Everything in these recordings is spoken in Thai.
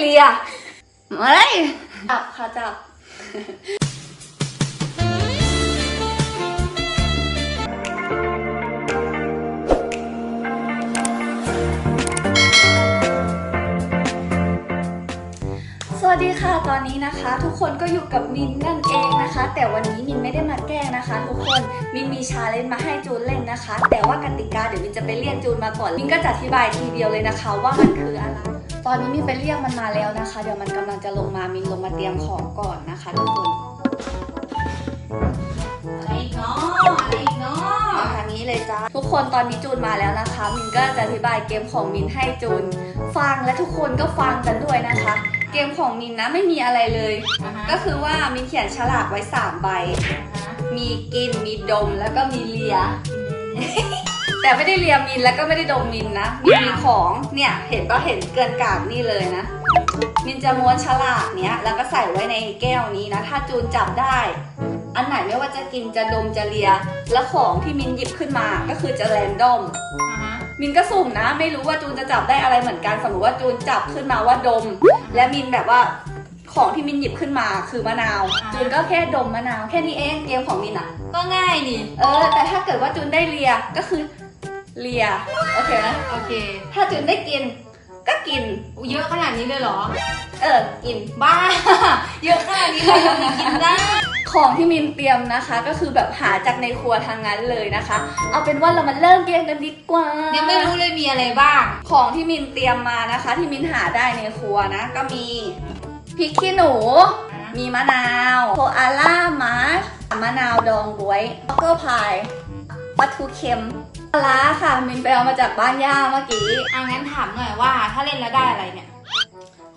เลียเฮ้ยจับค่ะจับสวัสดีค่ะตอนนี้นะคะ ทุกคนก็อยู่กับมินนั่นเองนะคะ แต่วันนี้มินไม่ได้มาแกล้งนะคะ ทุกคนมินมีชาเลนจ์มาให้จูนเล่นนะคะ แต่ว่ากติกาเดี๋ยวมินจะไปเรียกจูนมาก่อนมินก็จะอธิบายทีเดียวเลยนะคะ ว่ามันคืออะไร ตอนนี้มินไปเรียกมันมาแล้วนะคะ เดี๋ยวมันกำลังจะลงมามินลงมาเตรียมของก่อนนะคะทุกคนอะไรอีกเนาะอะไรอีกเนาะมาทางนี้เลยจ้าทุกคนตอนนี้จูนมาแล้วนะคะ มินก็จะอธิบายเกมของมินให้จูนฟังและทุกคนก็ฟังกันด้วยนะคะ เกมของมินนะไม่มีอะไรเลย อ่าฮะก็คือว่ามินเขียนฉลากไว้3ใบ มีกินมีดมแล้วก็มีเลีย แต่ไม่ได้เลียมินแล้วก็ไม่ได้ดมมินนะมีมีของเนี่ยเห็นก็เห็นเกินกาดนี่เลยนะ มินจะม้วนฉลากเนี้ยแล้วก็ใส่ไว้ในแก้วนี้นะ ถ้าจูนจับได้ อันไหนไม่ว่าจะกินจะดมจะเลีย แล้วของที่มินหยิบขึ้นมาก็คือจะแรนดอมอ่าฮะมินก็สุ่มนะ ไม่รู้ว่าจูนจะจับได้อะไรเหมือนกันสมมติว่าจูนจับขึ้นมาว่าดม และมินแบบว่าของที่มินหยิบขึ้นมาคือมะนาว จูนก็แค่ดมมะนาว แค่นี้เองเกมของมินอะก็ง่ายนี่ เออ แต่ถ้าเกิดว่าจูนได้เลียก็คือ เลีย โอเคไหมโอเค ถ้าจูนได้กิน ก็กินอุ๊ยเยอะขนาดนี้เลยเหรอ เออ กิน บ้า เยอะขนาดนี้เลยยังมีกินได้ ของที่มินเตรียมนะคะ ก็คือแบบหาจากในครัวทางนั้นเลยนะคะ เอาเป็นว่าเรามาเริ่มเกมกันดีกว่า ยัยังไม่รู้เลยมีอะไรบ้าง ของที่มินเตรียมมานะคะ ที่มินหาได้ในครัวนะ ก็มีพริกขี้หนู มีมะนาวโคอาล่ามาร์ชมะนาวดองบวยบักเกอร์พายปลาทูเค็ม ปลาร้าค่ะมินไปเอามาจากบ้านย่าเมื่อกี้ อะงั้นถามหน่อยว่า ถ้าเล่นแล้วได้อะไรเนี่ย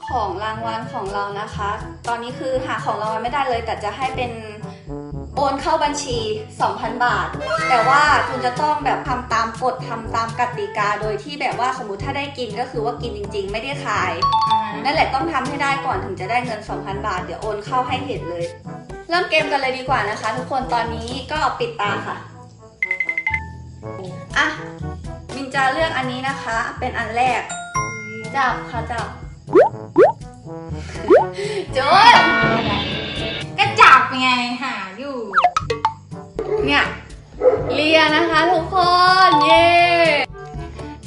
ของรางวัลของเรานะคะ ตอนนี้คือหาของรางวัลไม่ได้เลย แต่จะให้เป็นโอนเข้าบัญชี 2,000 บาท แต่ว่าคุณจะต้องแบบทำตามกฎทำตามกติกา โดยที่แบบว่าสมมติถ้าได้กินก็คือว่ากินจริง ๆ ไม่ได้ขายอ่าฮะนั่นแหละต้องทำให้ได้ก่อนถึงจะได้เงิน 2,000 บาท เดี๋ยวโอนเข้าให้เห็นเลย เริ่มเกมกันเลยดีกว่านะคะ ทุกคนตอนนี้ก็ปิดตาค่ะ อะมินจะเลือกอันนี้นะคะ เป็นอันแรก จับค่ะจับจุนก็จับไงหาอยู่ เนี่ยเลียนะคะทุกคน เย้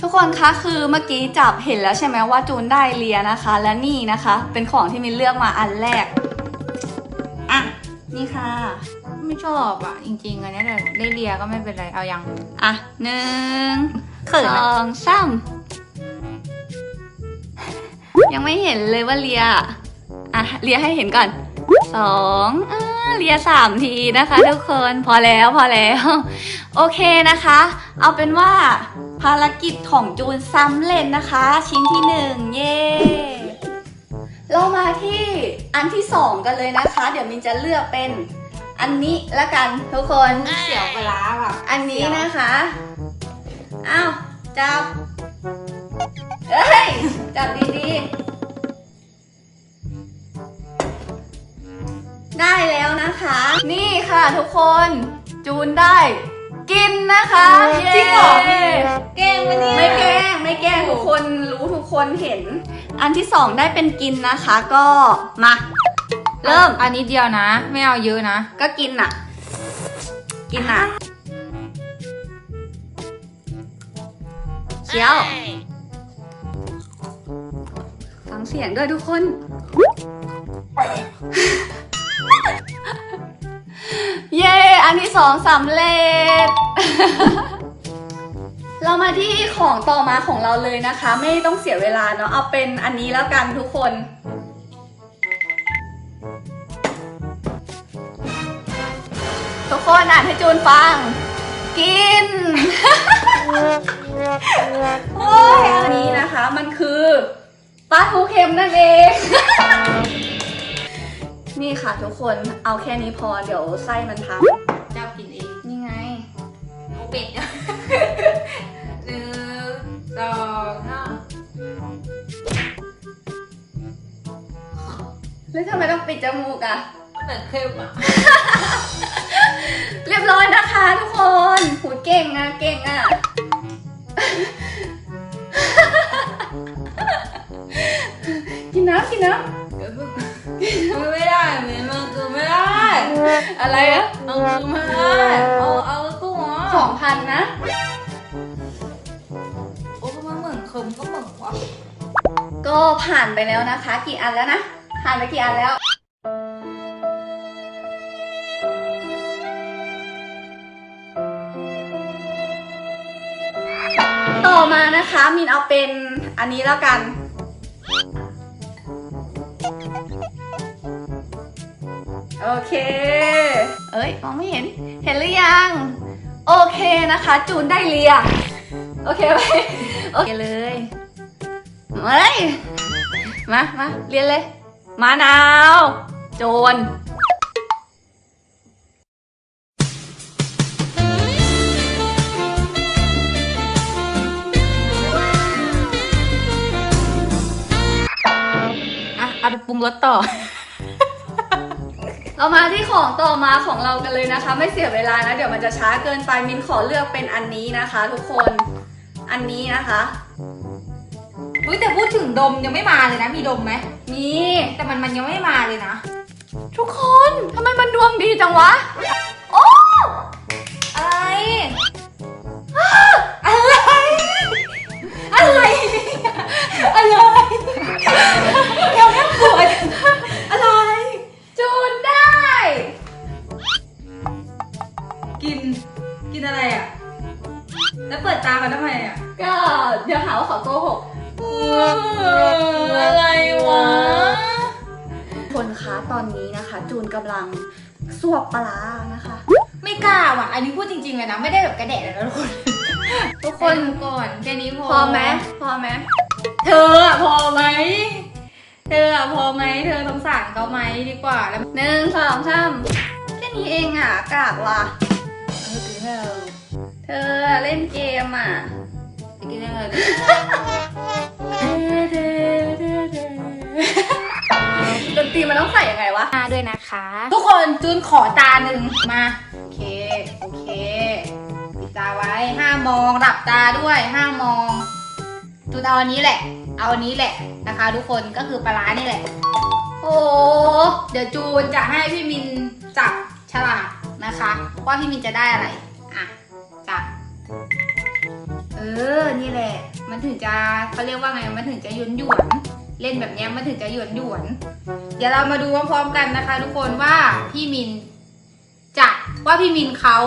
ทุกคนคะคือเมื่อกี้จับเห็นแล้วใช่ไหมว่าจูนได้เลียนะคะ และนี่นะคะ เป็นของที่มินเลือกมาอันแรก อะ นี่ค่ะ ไม่ชอบอะ จริงๆอันนี้แต่ได้เลียก็ไม่เป็นไรเอายังอะหนึ่งเขินสอะองสามยังไม่เห็นเลยว่าเลียอะเลียให้เห็นก่อนสองอ่าเลียสามทีนะคะทุกคนพอแล้วพอแล้ว โอเคนะคะ เอาเป็นว่าภารกิจของจูนซ้ำเล่นนะคะ ชิ้นที่หนึ่งเย้เรามาที่อันที่สองกันเลยนะคะ เดี๋ยวมินจะเลือกเป็น อันนี้ละกันทุกคนเสียวปลาร้าอะอันนี้นะคะอ้าวจับเอ้ยจับดีๆ ได้แล้วนะคะ นี่ค่ะทุกคนจูนได้ กินนะคะจริงเหรอเย้เก่งปะเนี่ยไม่แกล้งไม่แกล้งทุกคนรู้ทุกคนเห็น อันที่สองได้เป็นกินนะคะ ก็มา เริ่ม อันนี้เดียวนะ ไม่เอาเยอะนะ ก็กินอะ กินอะเคี้ยว ฟังเสียงด้วยทุกคน เย้ อันที่สองสำเร็จ เรามาที่ของต่อมาของเราเลยนะคะ ไม่ต้องเสียเวลาเนาะ เอาเป็นอันนี้แล้วกันทุกคน ทุกคนอ่านให้จูนฟัง กิน โอ้ยอันนี้นะคะมันคือปลาทูเค็มนั่นเอง นี่ค่ะทุกคนเอาแค่นี้พอเดี๋ยวไส้มันทับเจ้ากินเองนี่ไงปิดหนึ่งสองห้าแล้วทำไมต้องปิดจมูกอะเหมือนเข้มอะันนะ โอ้ก็มันเหมือนเคิมก็เหมือนวะก็ผ่านไปแล้วนะคะ กี่อันแล้วนะ ผ่านไปกี่อันแล้ว ต่อมานะคะมินเอาเป็นอันนี้แล้วกันโอเค เอ้ยมองไม่เห็น เห็นหรือยัง โอเคนะคะ จูนได้เลียโอเคไหมโอเคเลยเฮ้ยมามาเรียนเลยมะนาวโจรอะเอาไปปรุงรสต่อ เรามาที่ของต่อมาของเรากันเลยนะคะ ไม่เสียเวลานะ เดี๋ยวมันจะช้าเกินไปมินขอเลือกเป็นอันนี้นะคะ ทุกคนอันนี้นะคะอุ้ยแต่พูดถึงดมยังไม่มาเลยนะ มีดมไหมมีแต่มันมันยังไม่มาเลยนะ ทุกคนทำไมมันดวงดีจังวะ แล้วเปิดตากันทำไมอะก็เดี๋ยวหาว่าขอโกหกอะไรวะ คนคะตอนนี้นะคะ จูนกำลังสวบปลาร้านะคะ ไม่กล้าว่ะ อันนี้พูดจริง ๆ เลยนะ ไม่ได้แบบกระแดะเลยนะทุกคน ทุกคคนนก่อนแค่นี้พอพอไหมพอไหมเธออะพอไหมเธออะพอไหมเธอสงสารเขาไหมดีกว่าแล้วหนึ่งสองสามแค่นี้เองอะกากว่ะเออกินให้เรา เธอเล่นเกมอะกินให้เราดนตรีมันต้องใส่ยังไงวะมาด้วยนะคะ ทุกคนจูนขอตาหนึ่งมา โอเค โอเคปิดตาไว้ห้ามมองหลับตาด้วยห้ามมองจูนเอาอันนี้แหละ เอาอันนี้แหละนะคะ ทุกคนก็คือปลาร้านี่แหละ โอ้เดี๋ยวจูนจะให้พี่มินจับฉลากนะคะ ว่าพี่มินจะได้อะไร อะจับเออนี่แหละ มันถึงจะเขาเรียกว่าไง มันถึงจะหยวนหยวน เล่นแบบเนี้ยมันถึงจะหยวนหยวน เดี๋ยวเรามาดูพร้อมๆกันนะคะ ทุกคนว่าพี่มินจะว่าพี่มินเขา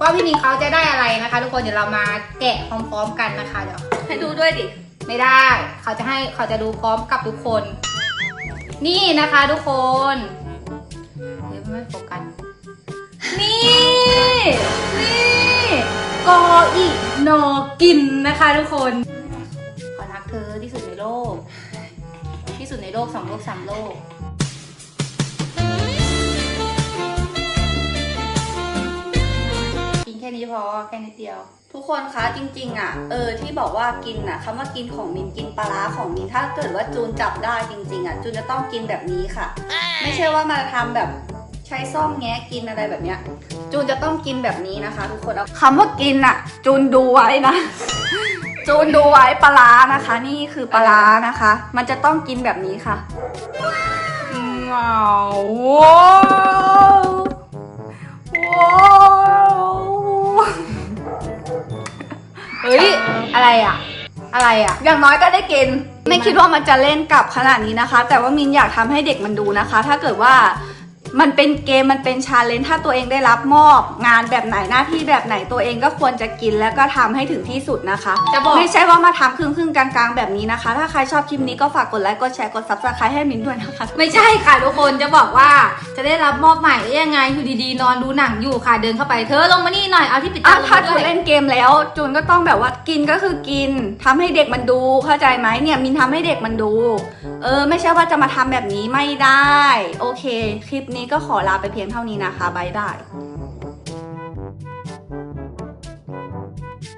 ว่าพี่มินเขาจะได้อะไรนะคะ ทุกคนเดี๋ยวเรามาแกะพร้อมๆกันนะคะเดี๋ยวให้ดูด้วยดิไม่ได้ เขาจะให้เขาจะดูพร้อมกับทุกคน นี่นะคะทุกคนเดี๋ยวไม่โฟกัสนี่นี่ กออีนอกินนะคะทุกคน ขอรักเธอที่สุดในโลก ที่สุดในโลกสองโลกสามโลกกินแค่นี้พอแค่นิดเดียว ทุกคนคะจริงๆอะเออที่บอกว่ากินอะคำว่ากินของมินกินปลาร้าของมินถ้าเกิดว่าจูนจับได้จริง ๆ อะ จูนจะต้องกินแบบนี้ค่ะ ไม่ใช่ว่ามาทำแบบ ช้ซ่อมแงะกินอะไรแบบเนี้ย จูนจะต้องกินแบบนี้นะคะ ทุกคนเอาคำว่ากินอะจูนดูไว้นะ จูนดูไว้ปลาร้านะคะ นี่คือปลาร้านะคะ มันจะต้องกินแบบนี้ค่ะว้าวว้าวว้าวเฮ้ยอะไรอะอะไรอะอย่างน้อยก็ได้กิน ไม่คิดว่ามันจะเล่นกลับขนาดนี้นะคะ แต่ว่ามินอยากทำให้เด็กมันดูนะคะ ถ้าเกิดว่า มันเป็นเกมมันเป็นชาเลนจ์ถ้าตัวเองได้รับมอบงานแบบไหนหน้าที่แบบไหนตัวเองก็ควรจะกินแล้วก็ทำให้ถึงที่สุดนะคะจะบอกไม่ใช่ว่ามาทำครึ่งครึ่งๆกลางๆ แบบนี้นะคะ ถ้าใครชอบคลิปนี้ก็ฝากกดไลค์กดแชร์กด subscribe ให้มินด้วยนะคะ ไม่ใช่ค่ะทุกคนจะบอกว่าจะได้รับมอบหมายได้ยังไงอยู่ดีๆ นอนดูหนังอยู่ค่ะเดินเข้าไปเธอลงมานี่หน่อยเอาที่ปิดอะตาถ้าลจูงนมาด้วเล่ยนเกมแล้ว จูนก็ต้องแบบว่ากินก็คือกินทำให้เด็กมันดูเข้าใจไหมเนี่ยมินทำให้เด็กมันดู เออ ไม่ใช่ว่าจะมาทำแบบนี้ไม่ได้ โอเค คลิปนี้ก็ขอลาไปเพียงเท่านี้นะคะบายบาย